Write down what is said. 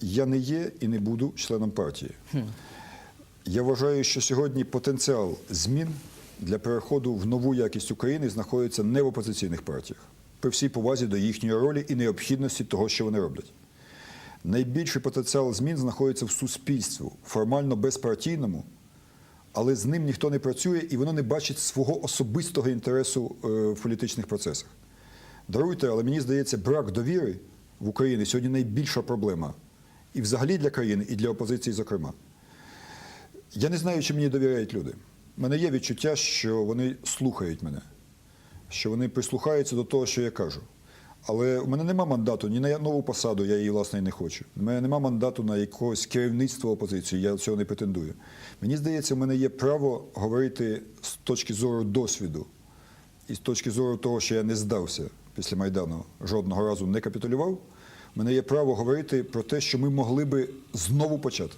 я не є і не буду членом партії. Я вважаю, що сьогодні потенціал змін для переходу в нову якість України знаходиться не в опозиційних партіях, при всій повазі до їхньої ролі і необхідності того, що вони роблять. Найбільший потенціал змін знаходиться в суспільстві, формально безпартійному, але з ним ніхто не працює і воно не бачить свого особистого інтересу е, в політичних процесах. Даруйте, але мені здається, брак довіри в Україні сьогодні найбільша проблема. І взагалі для країни, і для опозиції, зокрема. Я не знаю, чи мені довіряють люди. У мене є відчуття, що вони слухають мене, що вони прислухаються до того, що я кажу. Але у мене нема мандату ні на нову посаду, я її, власне, і не хочу. У мене нема мандату на якогось керівництво опозиції, я цього не претендую. Мені здається, в мене є право говорити з точки зору досвіду і з точки зору того, що я не здався після Майдану, жодного разу не капітулював. Мене є право говорити про те, що ми могли би знову почати.